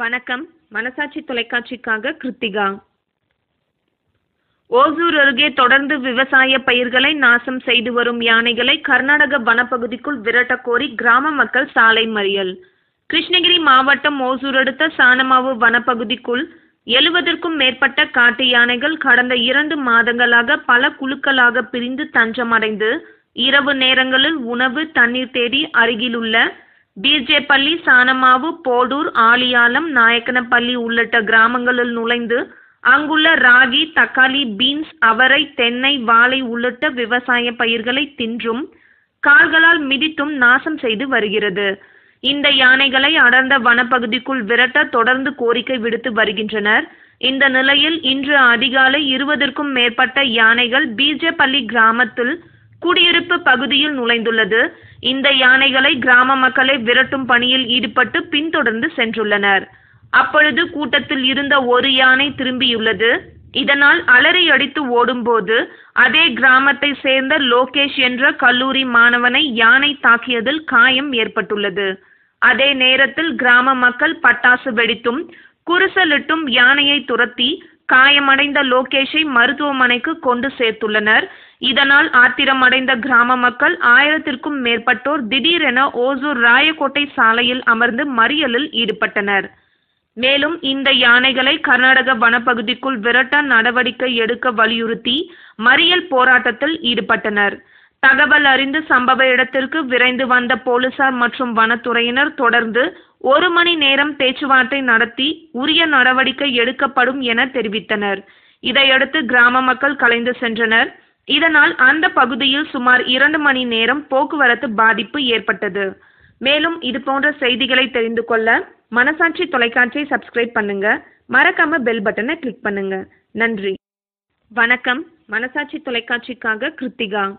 வணக்கம். மனசாட்சி தொலைக்காட்சிக்காக கிருத்திகா. ஓசூர் அருகே தொடர்ந்து விவசாய பயிர்களை நாசம் செய்து வரும் யானைகளை கர்நாடக வனப்பகுதிக்குள் விரட்டக்கோரி கிராம மக்கள் சாலை மறியல். கிருஷ்ணகிரி மாவட்டம் ஓசூர் அடுத்த சானமாவு வனப்பகுதிக்குள் எழுபதற்கும் மேற்பட்ட காட்டு யானைகள் கடந்த இரண்டு மாதங்களாக பல குழுக்களாக பிரிந்து தஞ்சமடைந்து இரவு நேரங்களில் உணவு தண்ணீர் தேடி அருகிலுள்ள பீர்ஜேப்பள்ளி சானமாவு போடூர் ஆலியாலம் நாயக்கனப்பள்ளி உள்ளிட்ட கிராமங்களில் நுழைந்து அங்குள்ள ராகி தக்காளி பீன்ஸ் அவரை தென்னை வாழை உள்ளிட்ட விவசாய பயிர்களை தின்றும் கால்களால் மிதித்தும் நாசம் செய்து வருகிறது. இந்த யானைகளை அடர்ந்த வனப்பகுதிக்குள் விரட்ட தொடர்ந்து கோரிக்கை விடுத்து வருகின்றனர். இந்த நிலையில் இன்று அதிகாலை இருபதற்கும் மேற்பட்ட யானைகள் பீஜப்பள்ளி கிராமத்தில் குடியிருப்பு பகுதியில் நுழைந்துள்ளது. இந்த யானைகளை கிராம மக்களை விரட்டும் பணியில் ஈடுபட்டு பின்தொடர்ந்து சென்றுள்ளனர். அப்பொழுது கூட்டத்தில் இருந்த ஒரு யானை திரும்பியுள்ளது. இதனால் அலறி அடித்து ஓடும்போது அதே கிராமத்தை சேர்ந்த லோகேஷ் என்ற கல்லூரி மாணவனை யானை தாக்கியதில் காயம் ஏற்பட்டுள்ளது. அதே நேரத்தில் கிராம மக்கள் பட்டாசு வெடித்தும் குருசலிட்டும் யானையை துரத்தி காயமடைந்த லோகேஷை மருத்துவமனைக்கு கொண்டு சேர்த்துள்ளனர். இதனால் ஆத்திரமடைந்த கிராம மக்கள் ஆயிரத்திற்கும் மேற்பட்டோர் திடீரென ஓசூர் ராயக்கோட்டை சாலையில் அமர்ந்து மறியலில் ஈடுபட்டனர். மேலும் இந்த யானைகளை கர்நாடக வனப்பகுதிக்குள் விரட்ட நடவடிக்கை எடுக்க வலியுறுத்தி மறியல் போராட்டத்தில் ஈடுபட்டனர். தகவல் அறிந்து சம்பவ இடத்திற்கு விரைந்து வந்த போலீசார் மற்றும் வனத்துறையினர் தொடர்ந்து ஒரு மணி நேரம் பேச்சுவார்த்தை நடத்தி உரிய நடவடிக்கை எடுக்கப்படும் என தெரிவித்தனர். இதையடுத்து கிராம மக்கள் கலைந்து சென்றனர். இதனால் அந்த பகுதியில் சுமார் இரண்டு மணி நேரம் போக்குவரத்து பாதிப்பு ஏற்பட்டது. மேலும் இது போன்ற செய்திகளை தெரிந்து கொள்ள மனசாட்சி தொலைக்காட்சியை சப்ஸ்கிரைப் பண்ணுங்க. மறக்காம பெல் பட்டனை கிளிக் பண்ணுங்க. நன்றி. வணக்கம். மனசாட்சி தொலைக்காட்சிக்காக கிருத்திகா.